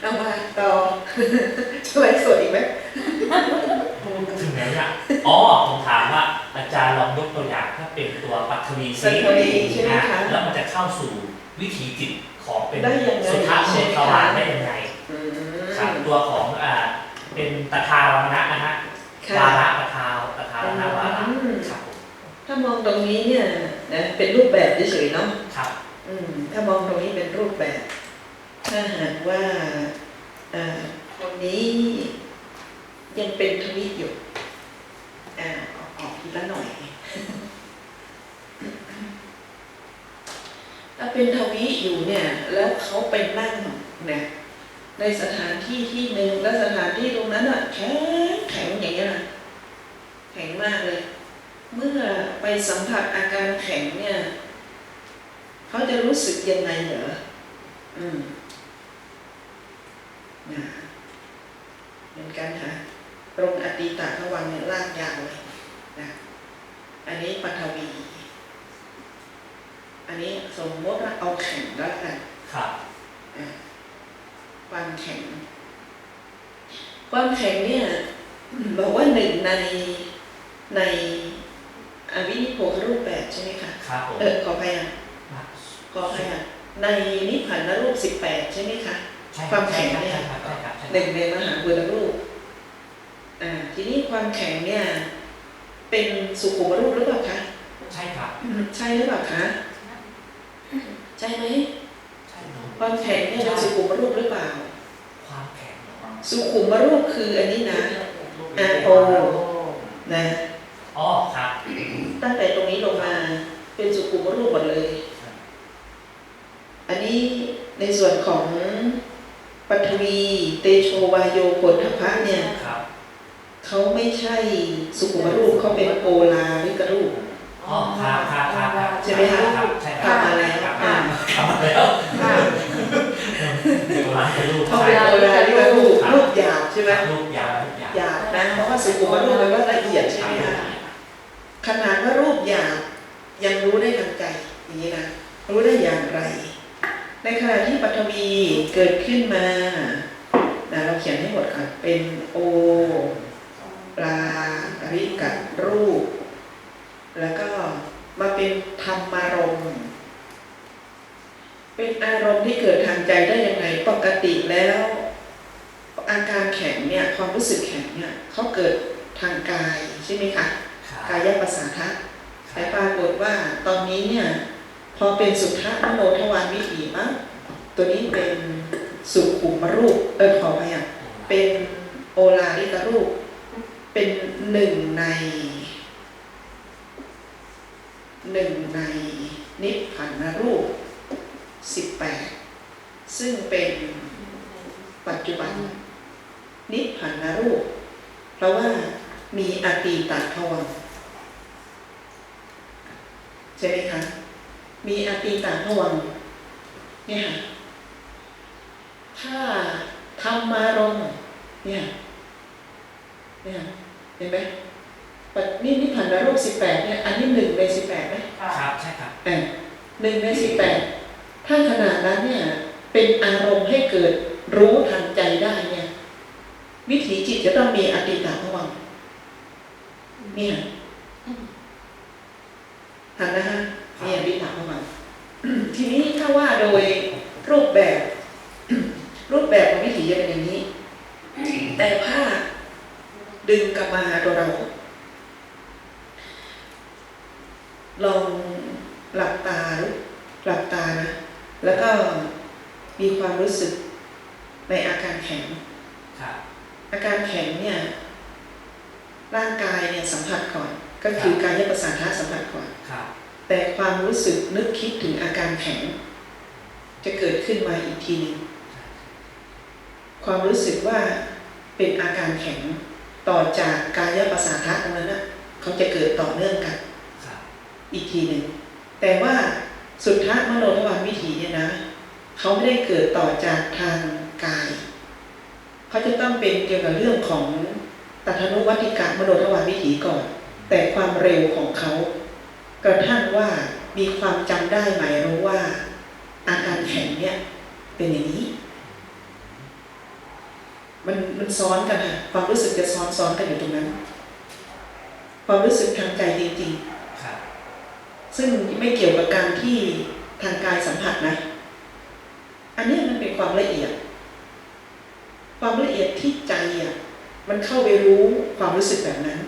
เอามาต่อจะไลฟ์สดอีกไหมถึงไหนเนี่ยอ๋อผมถามว่าอาจารย์ลองยกตัวอย่างถ้าเป็นตัวปัทวีสัซิทวีใช่ไหมคะแล้วมันจะเข้าสู่วิถีจิตของเป็นได้ยังไงสุภาพใช่เชไหมตวาคะนได้ยังไงอืมครับตัวของอ่าเป็นตถาวรนะนะฮะค่ะวาระตถาวตถาวรวาระอืมครับผมถ้ามองตรงนี้เนี่ยนะเป็นรูปแบบเฉยๆเนาะครับ อืมถ้ามองตรงนี้เป็นรูปแบบ ถ้าหากว่าคนนี้ยังเป็นทวิอยู่อออกออกทีละหน่อย ถ้าเป็นทวิอยู่เนี่ย แล้วเขาไปนั่งเนี่ยในสถานที่ที่หนึ่งแล้วสถานที่ตรงนั้นอะแข็งแข็งอย่างเงี้ยนะแข็งมากเลย เมื่อไปสัมผัสอาการแข็งเนี่ย เขาจะรู้สึกยังไงเหรออืม เหมือนกันค่ะตรงอติตาทวังเนี่ยลากยาวเลยนะอันนี้ปัทวี อันนี้สมมติว่าเอาแข็งแล้วกันครับอะความแข็ง ความแข็งเนี่ยบอกว่าหนึ่งในในอวินิโพครูปแบบใช่ไหมคะครับผมเออขออภัยอะขออภัยอะในนิพพานรูปสิบแปดใช่ไหมคะใช่ ความแข็งเนี่ยใช่ครับใช่ครับใช่หนึ่งในมหาบุรรูปอ่าทีนี้ความแข็งเนี่ย เป็นสุขุมรูปหรือเปล่าคะใช่ครับใช่หรือเปล่าคะใช่ไหมใช่เนอะความแข็งเนี่ยเป็นสุขุมรูปหรือเปล่า ความแข็งเหรอสุขุมรูปคืออันนี้นะ R O นะอ๋อครับ ตั้งแต่ตรงนี้ลงมาเป็นสุขุมรูปหมดเลย อันนี้ในส่วนของ ปัทวี เตโชวายโยโพธพะเนี่ยครับเขาไม่ใช่สุขุมรูปเขาเป็นโอลาริกรูปอ๋อครับครับครับครับใช่ไหมคะรับใช่คกลัรับบมาแล้วครับอ่า กลับมาแล้วเดี๋ยวร้านเป็นรูปเขาใช่เป็นครับโอลาริกรูปรูปหยาบใช่ไหมรูปยาวรูปยาวหยาบนะเพราะว่าสุขุมรูปมันก็ละเอียดใช่ไหมคะขนาดว่ารูปหยาบยังรู้ได้ทางใจอย่างนี้นะรู้ได้อย่างไร ในขณะที่ปัทวีเกิดขึ้นมานะเราเขียนให้หมดก่อนเป็นโอ ปลาริกัรูป แล้วก็มาเป็นธรรมารมณ์เป็นอารมณ์ที่เกิดทางใจได้ยังไงปกติแล้ว อาการแข็งเนี่ยความรู้สึกแข็งเนี่ยเขาเกิดทางกายใช่ไหมคะครับกายประสาทะแต่ปรากฏว่าตอนนี้เนี่ย พอเป็นสุทธะมโนทวารวิถีมั้งตัวนี้เป็นสุขุมรูป เออขอไปอะเป็นโอลาริกรูป เป็นหนึ่งในหนึ่งในนิพพานรูปสิบแปดซึ่งเป็นปัจจุบัน นิพพานรูป เพราะว่ามีอตีตทวังใช่ไหมคะ มีอตีตทวังเนี่ยค่ะถ้าธรรมารมณ์เนี่ยเนี่ยเห็นไหมปัจนี่นิพพานรูปสิบแปดเนี่ยอันนี้หนึ่งในสิบแปดไหมครับใช่ครับเออหนึ่งในสิบแปดถ้าขนาดนั้นเนี่ยเป็นอารมณ์ให้เกิดรู้ทางใจได้เนี่ยวิถีจิตจะต้องมีอติตาภวังค์เนี่ยหันนะฮะมีอติตาภวังค์ ทีนี้ถ้าว่าโดยรูปแบบ รูปแบบของวิถีจะเป็นอย่างนี้ แต่ถ้าดึงกลับมาหาตัวเรา ลองหลับตาหลับตานะแล้วก็มีความรู้สึกในอาการแข็งครับอาการแข็งเนี่ย ร่างกายเนี่ยสัมผัสก่อน ก็คือกายประสาทะสัมผัสก่อนครับ แต่ความรู้สึกนึกคิดถึงอาการแข็ง จะเกิดขึ้นมาอีกทีหนึงความรู้สึกว่าเป็นอาการแข็งต่อจากกายประสาทะตรงนั้นนะเขาจะเกิดต่อเนื่องกัน อีกทีหนึ่งแต่ว่าสุทธะมโนทวารวิถีเนี่ยนะเขาไม่ได้เกิดต่อจากทางกาย เขาจะต้องเป็นเกี่ยวกับเรื่องของตัทนุวัติกะมโนทวารวิถีก่อน แต่ความเร็วของเขา กระทั่งว่ามีความจำได้หมายรู้ว่า อาการแข็งเนี่ยเป็นอย่างนี้ มันมันซ้อนกันค่ะความรู้สึกจะซ้อนซ้อนกันอยู่ตรงนั้น ความรู้สึกทางใจจริงครับๆซึ่งไม่เกี่ยวกับการที่ทางกายสัมผัสนะ อันเนี้ยมันเป็นความละเอียด ความละเอียดที่ใจอะมันเข้าไปรู้ความรู้สึกแบบนั้นไม่ได้รู้ถึก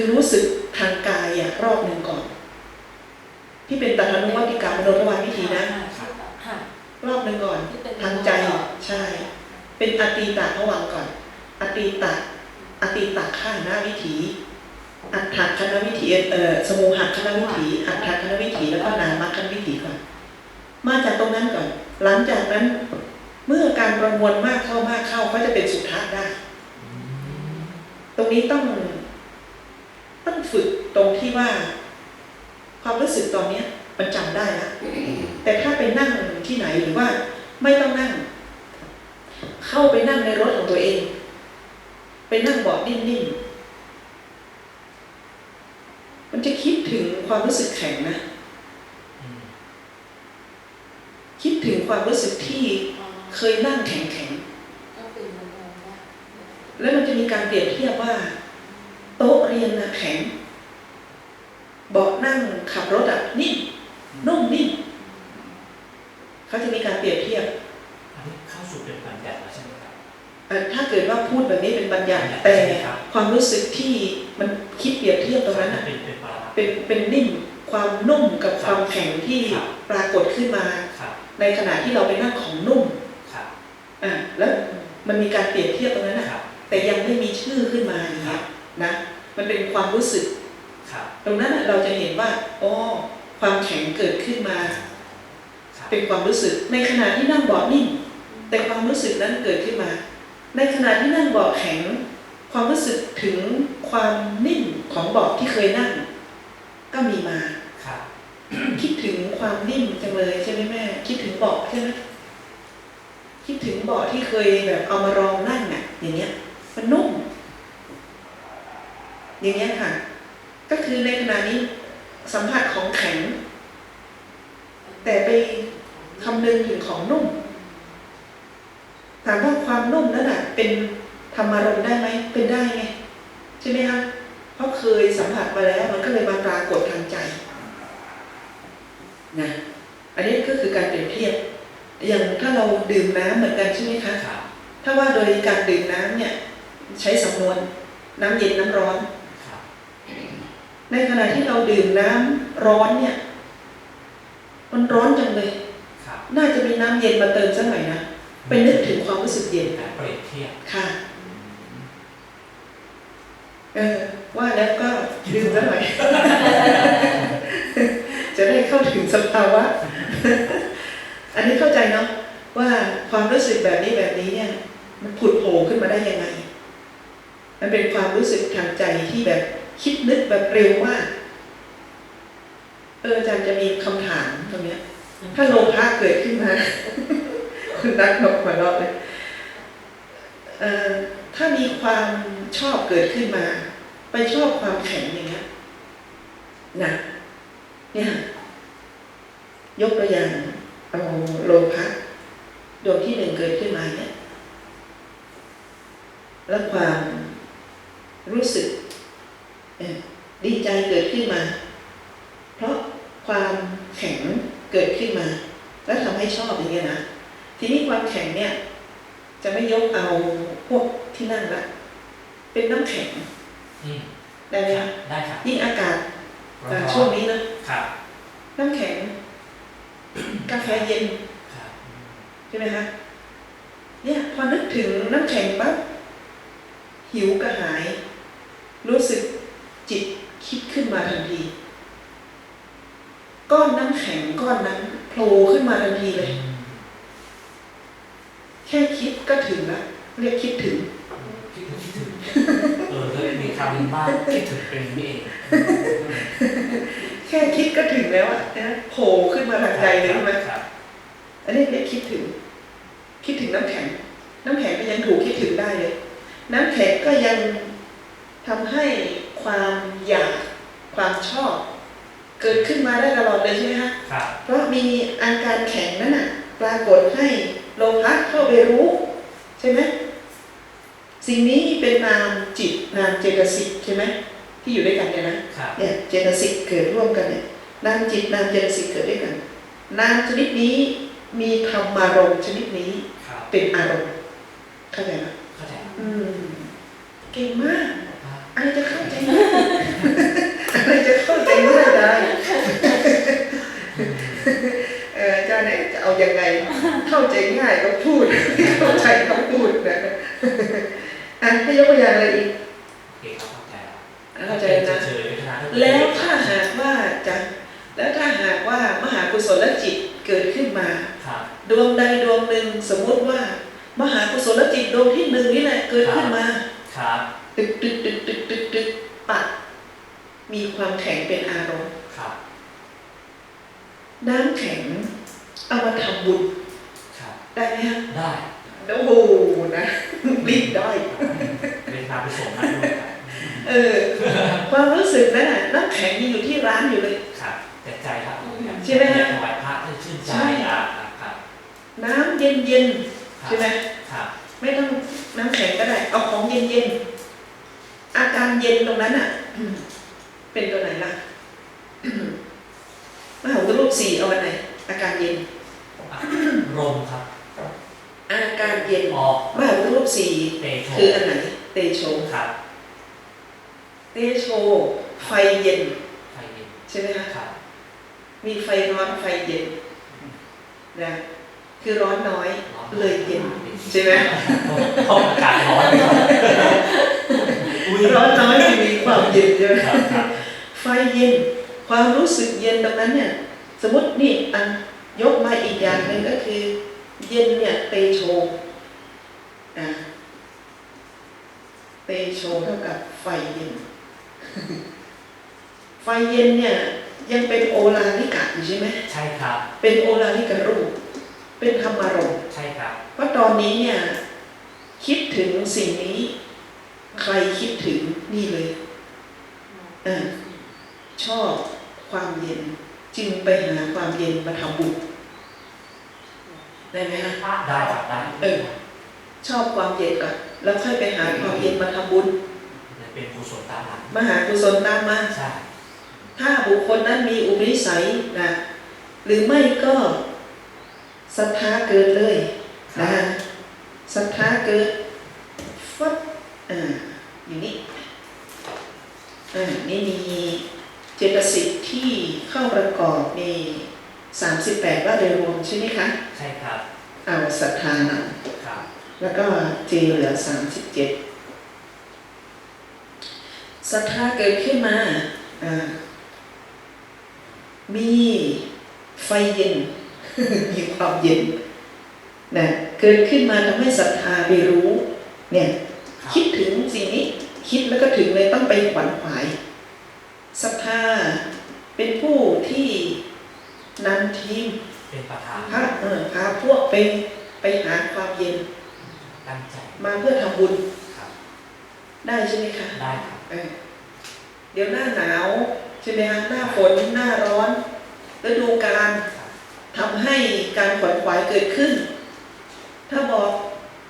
คือรู้สึกทางกายอะรอบหนึ่งก่อน ที่เป็นตานุวัติกรรมโนทวารวิธีนะ รอบหนึ่งก่อนทางใจใช่ เป็นอตีตะผวังก่อน อตีตะอตีตะข้าหน้าวิถี อัฏฐคณวิถีเอ่อสมุหคณวิถี อัฏฐคณวิถีแล้วก็นามคณวิถีก่อน มาจากตรงนั้นก่อน หลังจากนั้นเมื่อการประมวลมากเข้ามากเข้าก็จะเป็นสุทธะได้ ตรงนี้ต้อง ต้องฝึกตรงที่ว่า ความรู้สึกตอนเนี้ยมันจำได้ละแต่ถ้าไปนั่งที่ไหนหรือว่า ไม่ต้องนั่ง เข้าไปนั่งในรถของตัวเอง ไปนั่งเบาะนิ่มๆมันจะคิดถึงความรู้สึกแข็งนะอืมคิดถึงความรู้สึกที่อ๋อเคยนั่งแข็งก็คือมันมองว่าๆแล้วมันจะมีการเปรียบเทียบว่าโต๊ะเรี ยนนะแข็งเบาะนั่งขับรถอะนิ่มนุ่มนิ่มเขาจะมีการเปรียบเทียบ อันนี้เข้าสู่เป็นบัญญัติแล้วใช่ไหมครับเอ่อถ้าเกิดว่าพูดแบบนี้เป็นบัญญัติแต่ความรู้สึกที่มันคิดเปรียบเทียบตรงนั้นน่ะเป็นเป็นปรมัตถ์เป็นเป็นนิ่มความนุ่มกับความแข็งที่ครับปรากฏขึ้นมาครับในขณะที่เราไปนั่งของนุ่มครับอะแล้วมันมีการเปรียบเทียบตรงนั้นนะครับแต่ยังไม่มีชื่อขึ้นมาอย่างครัเงี้บยนะ มันเป็นความรู้สึกครับตรงนั้นน่ะเราจะเห็นว่าอ๋อความแข็งเกิดขึ้นมาครับเป็นความรู้สึก ในขณะที่นั่งเบาะนิ่มแต่ความรู้สึกนั้นเกิดขึ้นมา ในขณะที่นั่งเบาะแข็ง ความรู้สึกถึงความนิ่มของเบาะที่เคยนั่ง ก็มีมาครับคิดถึงความนิ่มจังเลยใช่ไหมแม่ คิดถึงเบาะใช่ไหมคิดถึงเบาะที่เคยแบบเอามารองนั่งอะอย่างเงี้ย มันนุ่ม อย่างเงี้ยค่ะ ก็คือในขณะนี้สัมผัสของแข็ง แต่ไปคำนึงถึงของนุ่มถามว่าความนุ่มนั้นน่ะเป็นธรรมารมณ์ได้ไหมเป็นได้ไงใช่ไหมคะเพราะเคยสัมผัสมาแล้ว มันก็เลยมาปรากฏทางใจนะอันนี้ก็คือการเปรียบเทียบ อย่างถ้าเราดื่มน้ำเหมือนกันใช่ไหมคะครับถ้าว่าโดยการดื่มน้ำเนี่ย ใช้สำนวน น้ำเย็นน้ำร้อนครับ ในขณะที่เราดื่มน้ำร้อนเนี่ย มันร้อนจังเลยครับน่าจะมีน้ำเย็นมาเติมสักหน่อยนะไปนึกถึงความรู้สึกเย็นการเปรียบเทียบค่ะเออว่าแล้วก็ดื่มสักหน่อย จะได้เข้าถึงสภาวะ อันนี้เข้าใจเนาะว่าความรู้สึกแบบนี้แบบนี้เนี่ย มันผุดโผล่ขึ้นมาได้ยังไง มันเป็นความรู้สึกทางใจที่แบบ คิดนึกแบบเร็วมากเอออาจารย์จะมีคำถามตรงเนี้ย ถ้าโลภะเกิดขึ้นมาคุณนักนกหัวเราะเลยเอ่อถ้ามีความชอบเกิดขึ้นมา ไปชอบความแข็งอย่างเงี้ยนะเนี่ย ยกตัวอย่างเอาโลภะดวงที่หนึ่งเกิดขึ้นมาเนี่ย แล้วความรู้สึกเอ่อดีใจเกิด ขึ้นมา เพราะความแข็งเกิดขึ้นมา แล้วทำให้ชอบอย่างเงี้ยนะ ทีนี้ความแข็งเนี่ย จะไม่ยกเอาพวกที่นั่งละ เป็นน้ำแข็งอืมได้ไหมครัคะบได้ครับยิ่งอากาศร้อเอ่อนๆช่วงนี้นะครับน้ำแข็ง กาแฟเย็นครับใช่ไหมคะเนี่ยพอนึกถึงน้ำแข็งปั๊บหิวกระหาย รู้สึกจิตคิดขึ้นมาทันที ก้อนน้ำแข็ง ก้อนนั้นโผล่ขึ้นมาทันทีเลย แค่คิดก็ถึงละเรียกคิดถึงคิดถึงคิดถึงเออเลยมีคำนี้บ้างคิดถึงเป็นนี่เองแค่คิดก็ถึงแล้วอะนะโผล่ขึ้นมาทางใจเลยใช่ไหมครับอันนี้เรียกคิดถึง คิดถึงน้ำแข็ง น้ำแข็งก็ยังถูกคิดถึงได้เลย น้ำแข็งก็ยังทำให้ความอยากความชอบ เกิดขึ้นมาได้ตลอดเลยใช่ไหมคะครับเพราะมีอาการแข็งนั่นน่ะปรากฏให้โลภะเข้าไปรู้ ใช่ไหมสิ่งนี้เป็นนามจิตนามเจตสิกใช่ไหมที่อยู่ด้วยกันเนี่ยนะครับเนี่ยเจตสิกเกิดร่วมกันเนี่ยนามจิตนามเจตสิกเกิดด้วยกัน นามชนิดนี้มีธรรมารมณ์ชนิดนี้ครับเป็นอารมณ์เข้าใจไหมเข้าใจครับอืมเก่งมากอะไรจะเข้าใจง่ายอะไรจะเข้าใจง่ายได้ เอออาจารย์ เนี่ยจะเอายังไงเข้าใจง่ายก็พูดเข้าใจก็พูดนะอะให้ยกตัวอย่างอะไรอีกโอเคครับเข้าใจแล้วอะเข้าใจนะเฉยๆเวทนาก็แล้วถ้าหากว่าจะแล้วถ้าหากว่ามหากุศลจิตเกิดขึ้นมาครับดวงใดดวงหนึ่งสมมุติว่า มหากุศลจิตดวงที่หนึ่งนี่แหละเกิดขึ้นมาครับตึกตึกตึกตึกตึกตึกปัดมีความแข็งเป็นอารมณ์ครับน้ำแข็ง เอามาทำบุญครับ ได้ไหมฮะได้โอ้โหนะรีบได้เวทนาไปส่งให้ด้วยครับเออ ความรู้สึกนั้นน่ะน้ำแข็งยังอยู่ที่ร้านอยู่เลย ครับแต่ใจครับใช่ไหมฮะอยากถวายพระให้ชื่นใจใช่อะครับครับ น้ำเย็นเย็นๆครับใช่ไหมครับ ไม่ต้องน้ำแข็งก็ได้ เอาของเย็นเย็นๆอาการเย็นตรงนั้นอะ เป็นตัวไหนล่ะมหาวุฒิรูปสี่เอาวันไหน อาการเย็นลมครับ อาการเย็นออกมหาวุฒิรูปสี่เตโชคืออันไหนเตโชครับ เตโชไฟเย็นไฟเย็น ใช่ไหมคะครับ มีไฟร้อนไฟเย็นนะคือร้อนน้อยเลยเย็นใช่ไหมเพราะอากาศร้อนครับอุ้ยร้อนน้อยจะมีความเย็นใช่ไหมครับครับไฟเย็น ความรู้สึกเย็นตรงนั้นเนี่ย สมมตินี่อันยกมาอีกอย่างหนึ่งก็คือ เย็นเนี่ยเตโชอ่าเตโชเท่ากับไฟเย็น ไฟเย็นเนี่ยยังเป็นโอลาลิกะอยู่ใช่ไหมใช่ครับ เป็นโอลาลิกะรูป เป็นธรรมารมณ์ใช่ครับว่าตอนนี้เนี่ยคิดถึงสิ่งนี้ ใครคิดถึงนี่เลยเออชอบความเย็น จึงไปหาความเย็นมาทำบุญได้ไหมฮะได้ครับได้เออชอบความเย็นก่อนแล้วค่อยไปหาความเย็นมาทำบุญเป็นกุศลตามหลังมาหากุศลตามมาใช่ถ้าบุคคลนั้นมีอุปนิสัยนะหรือไม่ก็ศรัทธาเกิดเลยนะศรัทธาเกิดฟับอ่าอย่างนี้อ่านี่มี เจตสิกที่เข้าประกอบมีสามสิบแปดว่าโดยรวมใช่ไหมคะ ใช่ครับ เอาศรัทธานำครับ แล้วก็เจเหลือสามสิบเจ็ดศรัทธาเกิดขึ้นมาอ่ามีไฟเย็น มีความเย็นนะเกิดขึ้นมาทำให้ศรัทธาไปรู้ เนี่ยครับคิดถึงสิ่งนี้ คิดแล้วก็ถึงเลยต้องไปขวัญขวาย ศรัทธาเป็นผู้ที่นำทีมเป็นประธานพาเออพาพวกไปไปหาความเย็นตั้งใจมาเพื่อทำบุญครับได้ใช่ไหมคะได้ครับเออเดี๋ยวหน้าหนาวใช่ไหมคะหน้าฝนหน้าร้อนฤดูกาลครับทำให้การขวนขวายเกิดขึ้น ถ้าบอก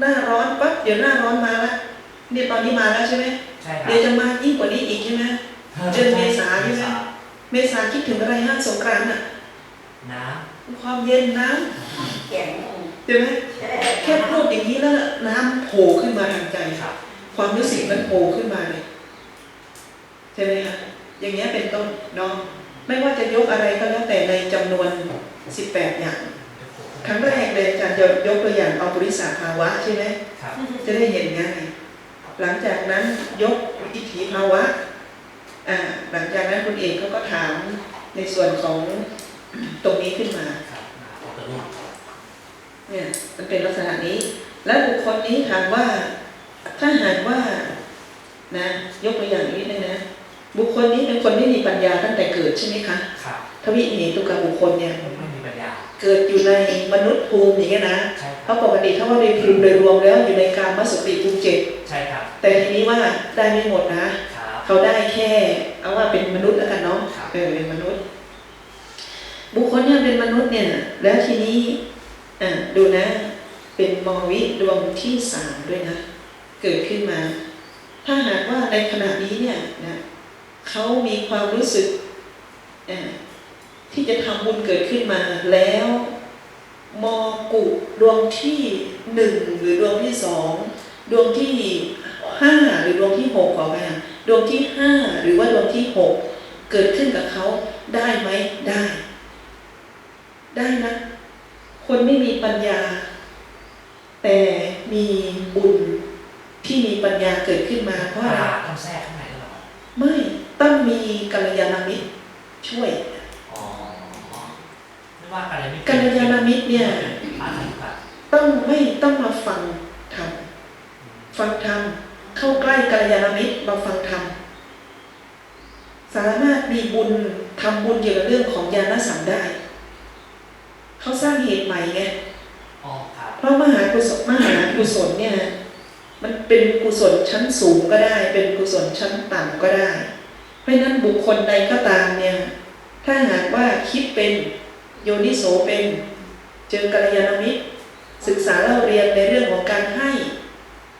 หน้าร้อนปั๊บเดี๋ยวหน้าร้อนมาละนี่ตอนนี้มาแล้วใช่ไหมใช่ครับเดี๋ยวจะมายิ่งกว่านี้อีกใช่ไหม เดือนเมษาใช่ไหมเมษาคิดถึงอะไรฮะสงกรานต์อะน้ความเย็นน้แข็งำใช่ไหมแค่พูดอย่างนี้แล้วน้ำโผล่ขึ้นมาทางใจำครับ ความรู้สึกมันโผล่ขึ้นมาเลยใช่ไหมคะอย่างเงี้ยเป็นต้นเนาะไม่ว่าจะยกอะไรก็แล้วแต่ในจำนวน18อย่างครั้งแรกเลยอาจารย์จะยกตัวอย่างเอาบริษัทภาวะใช่ไหมครับจะได้เห็นง่ายหลังจากนั้นยกอิทธิภาวะอ่า หลังจากนั้นคุณเอกเขาก็ถามในส่วนของตรงนี้ขึ้นมาครับมาเอากระดูกเนี่ยมันเป็นลักษณะนี้ แล้วบุคคลนี้ถามว่าถ้าหากว่านะยกตัวอย่างนิดนึงนะบุคคลนี้เป็นคนไม่มีปัญญาตั้งแต่เกิดใช่ไหมคะครับทวิเหตุกับบุคคลเนี่ยไม่มีปัญญา เกิดอยู่ในมนุษย์ภูมิอย่างเงี้ยนะใช่คเพรับราะปกติถ้าว่าโดยภูมิโดยรวมแล้วอยู่ในการมสุติภูมิเจ็ดใช่ครับแต่ทีนี้ว่าได้ไม่หมดนะครับ เขาได้แค่ เอาว่าเป็นมนุษย์แล้วกันเนาะครับเออเป็นมนุษย์ บุคคลเนี่ยเป็นมนุษย์เนี่ย แล้วทีนี้อะดูนะ เป็นมอวิดวงที่สามด้วยนะ เกิดขึ้นมา ถ้าหากว่าในขณะนี้เนี่ยนะเขามีความรู้สึกอะที่จะทำบุญเกิดขึ้นมาแล้วมอกุดวงที่หนึ่งหรือดวงที่สองดวงที่ห้าหรือดวงที่หกขอไปอะ ดวงที่ห้าหรือว่าดวงที่หกเกิดขึ้นกับเขาได้ไหมได้ ได้นะ คนไม่มีปัญญา แต่มีบุญที่มีปัญญาเกิดขึ้นมาเพราะอะไรตาต้องแทรกข้างในหรือเปล่าไม่ต้องมีกัลยาณมิตรช่วยอ๋อไม่ว่าอะไรไม่กัลยาณมิตรเนี่ยอาถรรพ์แบบต้องไม่ต้องมาฟังธรรมฟังธรรม เข้าใกล้กัลยาณมิตรมาฟังธรรมสามารถมีบุญทำบุญเกี่ยวกับเรื่องของญาณสัมได้ เขาสร้างเหตุใหม่ไงอ๋อครับเพราะมหากุศลมหากุศลเนี่ยมันเป็นกุศลชั้นสูงก็ได้ เป็นกุศลชั้นต่ำก็ได้ เพราะฉะนั้นบุคคลใดก็ตามเนี่ย ถ้าหากว่าคิดเป็นโยนิโสเป็น เจอกัลยาณมิตร ศึกษาเล่าเรียนในเรื่องของการให้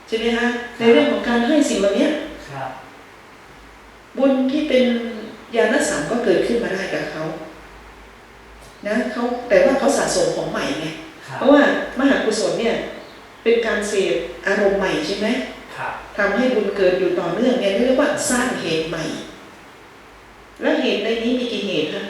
ใช่ไหมคะในเรื่องของการให้สิ่งเหล่านี้ครับบุญที่เป็นญาณสัมก็เกิดขึ้นมาได้กับเขานะเขาแต่ว่าเขาสะสมของใหม่ไงครับเพราะว่ามหากุศลเนี่ยเป็นการเสพอารมณ์ใหม่ใช่ไหมครับทำให้บุญเกิดอยู่ต่อเนื่องเนี่ยเรียกว่าสร้างเหตุใหม่ และเหตุในนี้มีกี่เหตุคะ